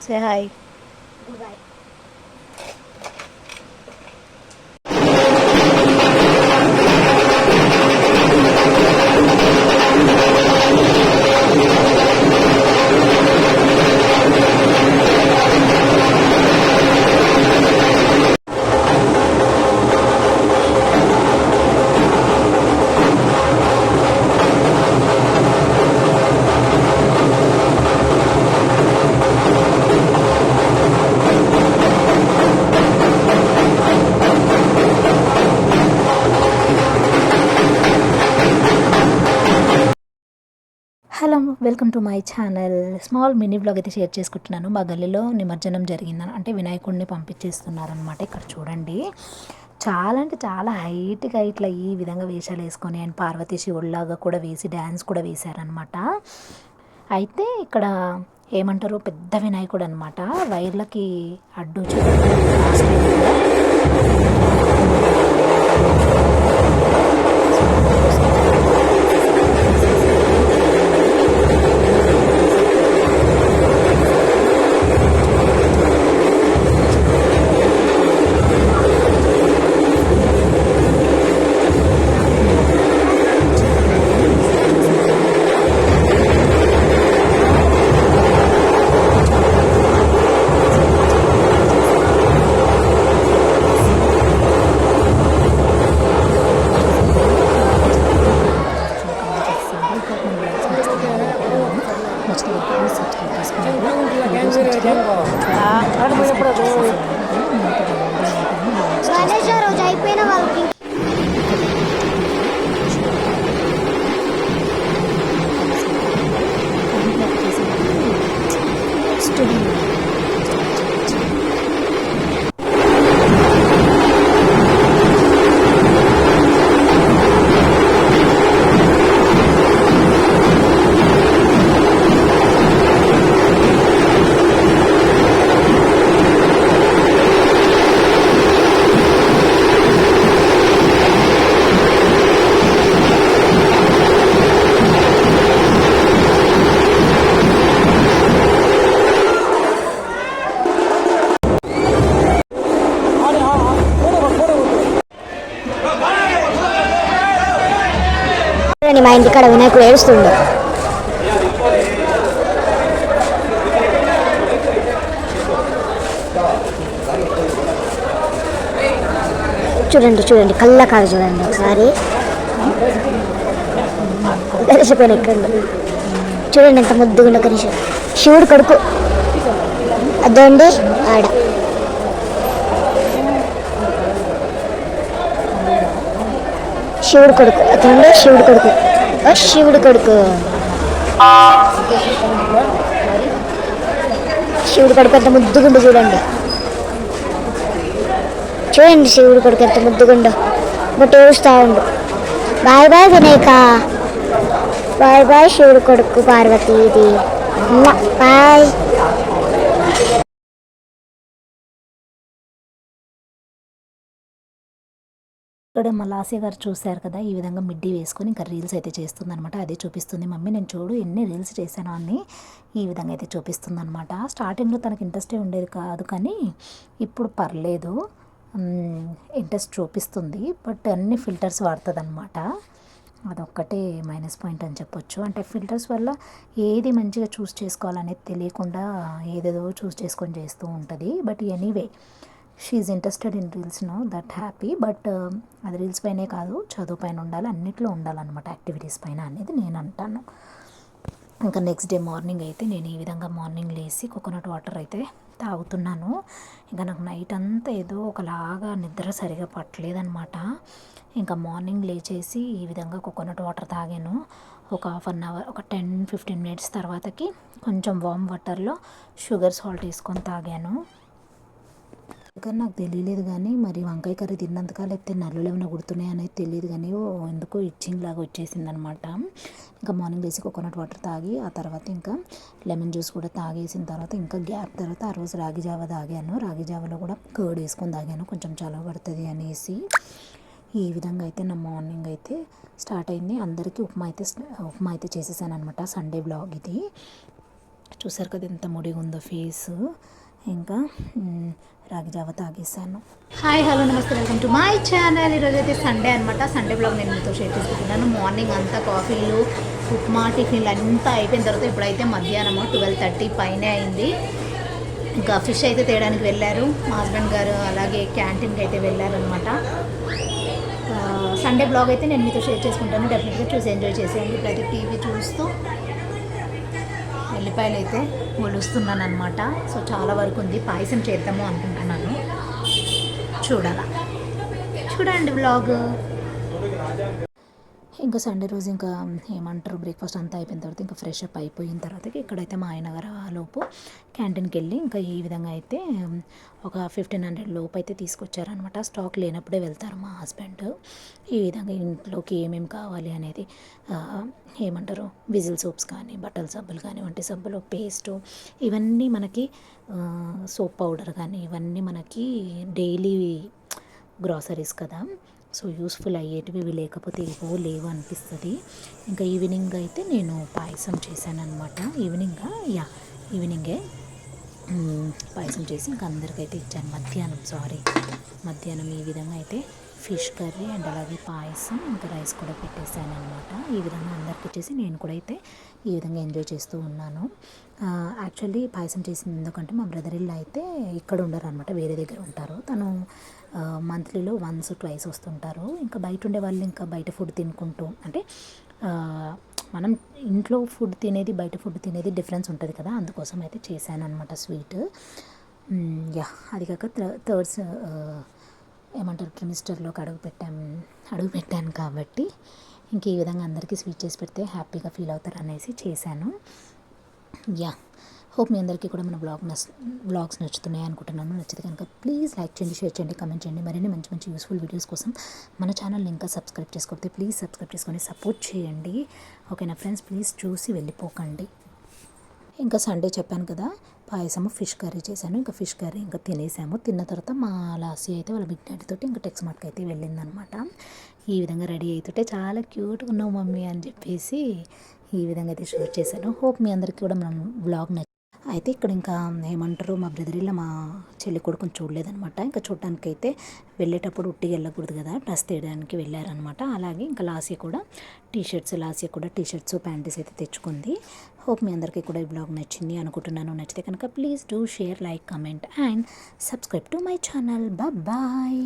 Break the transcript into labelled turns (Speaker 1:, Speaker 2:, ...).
Speaker 1: Say hi hello welcome to my channel. Small mini blog అయితే share చేసుకుంటున్నాను. మా గల్లీలో నిమజ్జనం జరిగిందని అంటే వినాయకుడిని పంపించేస్తున్నారనమాట ఇక్కడ చూడండి. చాలా అంటే చాలా హైట్గా ఇట్లా ఈ విధంగా వేషాలు వేసుకొని అండ్ పార్వతీ శివుడిలాగా కూడా వేసి డ్యాన్స్ కూడా వేశారనమాట అయితే ఇక్కడ ఏమంటారు? పెద్ద వినాయకుడు అనమాట వైర్లకి అడ్డు చూడండి
Speaker 2: మా ఇంటికాడ వినాయకుడు ఏడుస్తుండే. చూడండి చూడండి కళ్ళకారు చూడండి ఒకసారి. కలిసిపోయిన ఇక్కడ చూడండి ఎంత ముద్దుగుండ కనీసం. శివుడు కొడుకు. అదండి ఆడ. శివుడు కొడుకు అతనుండే శివుడు కొడుకు ఓ శివుడు కొడుకు శివుడు కొడుకు ఎంత ముద్దుగుండు చూడండి చూడండి శివుడు కొడుకు ఎంత ముద్దుగుండు బట్ ఏడుస్తూ ఉండు bye bye Vinayaka bye bye శివుడు కొడుకు పార్వతి ఇది బాయ్
Speaker 1: ఇక్కడ మా లాస్య గారు చూశారు కదా ఈ విధంగా మిడ్డీ వేసుకొని ఇంకా రీల్స్ అయితే చేస్తుందనమాట అదే చూపిస్తుంది మమ్మీ. నేను చూడు ఎన్ని రీల్స్ చేశాను అని ఈ విధంగా అయితే చూపిస్తుంది అనమాట స్టార్టింగ్లో తనకి ఇంట్రెస్టే ఉండేది కాదు కానీ ఇప్పుడు పర్లేదు. ఇంట్రెస్ట్ చూపిస్తుంది. బట్ అన్ని ఫిల్టర్స్ వాడుతుంది అనమాట అదొక్కటే మైనస్ పాయింట్ అని చెప్పొచ్చు. అంటే ఫిల్టర్స్ వల్ల ఏది మంచిగా చూస్ చేసుకోవాలనేది తెలియకుండా ఏదేదో చూస్ చేసుకొని చేస్తూ ఉంటుంది. But anyway she interested in reels no that happy but అది రీల్స్ పైనే కాదు చదువు పైన ఉండాలి అన్నిట్లో ఉండాలన్నమాట యాక్టివిటీస్ పైన అనేది నేను అంటాను. ఇంకా నెక్స్ట్ డే మార్నింగ్ అయితే నేను ఈ విధంగా మార్నింగ్ లేచి కోకోనట్ వాటర్ అయితే తాగుతున్నాను. ఇంకా నాకు నైట్ అంతా ఏదో ఒకలాగా నిద్ర సరిగా పట్టలేదనమాట ఇంకా మార్నింగ్ లేచేసి ఈ విధంగా కోకోనట్ వాటర్ తాగాను. ఒక హాఫ్ అన్ అవర్ ఒక టెన్ ఫిఫ్టీన్ మినిట్స్ తర్వాతకి కొంచెం వామ్ వాటర్లో షుగర్ సాల్ట్ వేసుకొని తాగాను. కానీ నాకు తెలియలేదు కానీ మరి వంకాయ కర్రీ తిన్నందుక లేకపోతే నల్లులు ఏమైనా గుర్తున్నాయి అనేది తెలియదు కానీ ఓ ఎందుకో ఇచ్చింగ్ లాగా వచ్చేసింది అనమాట ఇంకా మార్నింగ్ లేచి కోకోనట్ వాటర్ తాగి ఆ తర్వాత ఇంకా లెమన్ జ్యూస్ కూడా తాగేసిన తర్వాత ఇంకా గ్యాప్ తర్వాత ఆ రోజు రాగి జావ తాగాను. రాగి జావలో కూడా కర్డ్ వేసుకొని తాగాను. కొంచెం చలవ పడుతుంది అనేసి ఈ విధంగా అయితే నా మార్నింగ్ అయితే స్టార్ట్ అయింది. అందరికీ ఉప్మా అయితే ఉప్మా అయితే చేసేసాను అనమాట సండే బ్లాగ్ ఇది. చూసారు కదా ఎంత ముడిగా ఉందో ఫేసు. ఇంకా రాగి జావ తాగేసాను హాయ్ హలో నమస్తే వెల్కమ్ టు మై ఛానల్. ఈరోజు అయితే సండే అనమాట సండే బ్లాగ్ నేను మీతో షేర్ చేసుకుంటున్నాను. మార్నింగ్ అంతా కాఫీలు ఉప్మా టిఫిన్లు అంతా అయిపోయిన తర్వాత ఇప్పుడైతే మధ్యాహ్నము ట్వెల్వ్ థర్టీ పైనే అయింది. ఇంకా ఫిష్ అయితే తేయడానికి వెళ్ళారు. మా హస్బెండ్ గారు అలాగే క్యాంటీన్కి అయితే వెళ్ళారనమాట సండే బ్లాగ్ అయితే నేను మీతో షేర్ చేసుకుంటాను. డెఫినెట్గా చూసి ఎంజాయ్ చేసేయండి. ప్రతి టీవీ చూస్తూ ఎల్లిపాయలు అయితే ఒలుస్తున్నాను అనమాట సో చాలా వరకు ఉంది. పాయసం చేద్దాము అనుకుంటున్నాను. చూడాలా. చూడండి బ్లాగ్ ఇంకా సండే రోజు ఇంకా ఏమంటారు బ్రేక్ఫాస్ట్ అంతా అయిపోయిన తర్వాత ఇంకా ఫ్రెష్ అప్ అయిపోయిన తర్వాత ఇక్కడైతే మా ఆయన గారు లోపు క్యాంటీన్కి వెళ్ళి ఇంకా ఈ విధంగా అయితే ఒక ఫిఫ్టీన్ హండ్రెడ్ లోపు అయితే తీసుకొచ్చారనమాట స్టాక్ లేనప్పుడే వెళ్తారు మా హస్బెండ్ ఈ విధంగా ఇంట్లోకి ఏమేమి కావాలి అనేది ఏమంటారు విజిల్ సోప్స్ కానీ బట్టల సబ్బులు కానీ వంటి సబ్బులు పేస్టు ఇవన్నీ మనకి సోప్ పౌడర్ కానీ ఇవన్నీ మనకి డైలీ గ్రాసరీస్ కదా. సో యూస్ఫుల్ అయ్యేటివి ఇవి లేకపోతే ఏవో లేవు అనిపిస్తుంది. ఇంకా ఈవినింగ్ అయితే నేను పాయసం చేశాను అనమాట ఈవినింగ్ యా ఈవినింగే పాయసం చేసి ఇంకా అందరికైతే ఇచ్చాను. మధ్యాహ్నం సారీ. మధ్యాహ్నం ఈ విధంగా అయితే ఫిష్ కర్రీ అండ్ అలాగే పాయసం ఇంకా రైస్ కూడా పెట్టేశాను అనమాట ఈ విధంగా అందరికి ఇచ్చేసి నేను కూడా అయితే ఈ విధంగా ఎంజాయ్ చేస్తూ ఉన్నాను. యాక్చువల్లీ పాయసం చేసింది ఎందుకంటే మా బ్రదర్ ఇల్లు అయితే ఇక్కడ ఉండరు అనమాట వేరే దగ్గర ఉంటారు. తను మంత్లీలో వన్స్ ట్వైస్ వస్తుంటారు. ఇంకా బయట ఉండే వాళ్ళు ఇంకా బయట ఫుడ్ తినుకుంటూ అంటే మనం ఇంట్లో ఫుడ్ తినేది బయట ఫుడ్ తినేది డిఫరెన్స్ ఉంటుంది కదా. అందుకోసం అయితే చేశాను అనమాట స్వీట్ యా అది కాక థర్డ్స్ ఏమంటారు ట్రిమిస్టర్లోకి అడుగు పెట్టాం అడుగు పెట్టాను కాబట్టి ఇంక ఈ విధంగా అందరికీ స్వీట్ చేసి పెడితే హ్యాపీగా ఫీల్ అవుతారు అనేసి చేశాను. యా హోప్ మీ అందరికీ కూడా మన బ్లాగ్ నచ్ బ్లాగ్స్ నచ్చుతున్నాయి అనుకుంటున్నాను. నచ్చితే కనుక ప్లీజ్ లైక్ చేయండి షేర్ చేయండి కమెంట్ చేయండి. మరిన్ని మంచి మంచి యూస్ఫుల్ వీడియోస్ కోసం మన ఛానల్ని ఇంకా సబ్స్క్రైబ్ చేసుకోకపోతే ప్లీజ్ సబ్స్క్రైబ్ చేసుకొని సపోర్ట్ చేయండి. ఓకేనా ఫ్రెండ్స్? ప్లీజ్ చూసి వెళ్ళిపోకండి. ఇంకా సండే చెప్పాను కదా పాయసము ఫిష్ కర్రీ చేశాను. ఇంకా ఫిష్ కర్రీ ఇంకా తినేసాము. తిన్న తర్వాత మా లాసీ అయితే వాళ్ళ బిగ్ డాడీ తోటి ఇంకా టెక్స్ మార్ట్కి అయితే వెళ్ళిందనమాట. ఈ విధంగా రెడీ అవుతుంటే చాలా క్యూట్గా ఉన్నావు మమ్మీ అని చెప్పేసి ఈ విధంగా అయితే షూట్ చేశాను. హోప్ మీ అందరికీ కూడా మనం వ్లాగ్ నచ్చి అయితే ఇక్కడ ఇంకా ఏమంటారు మా బ్రదర్ ఇల్లు మా చెల్లి కొడుకుని చూడలేదనమాట ఇంకా చూడటానికి అయితే వెళ్ళేటప్పుడు ఉట్టిగా వెళ్ళకూడదు కదా డ్రెస్ తీయడానికి వెళ్ళారనమాట అలాగే ఇంకా లాస్య కూడా టీ షర్ట్స్ లాసియా కూడా టీ షర్ట్స్ ప్యాంటీస్ అయితే తెచ్చుకుంది. హోప్ మీ అందరికీ కూడా ఈ బ్లాగ్ నచ్చింది అనుకుంటున్నాను. నచ్చితే కనుక please do share like comment and subscribe to my channel. Bye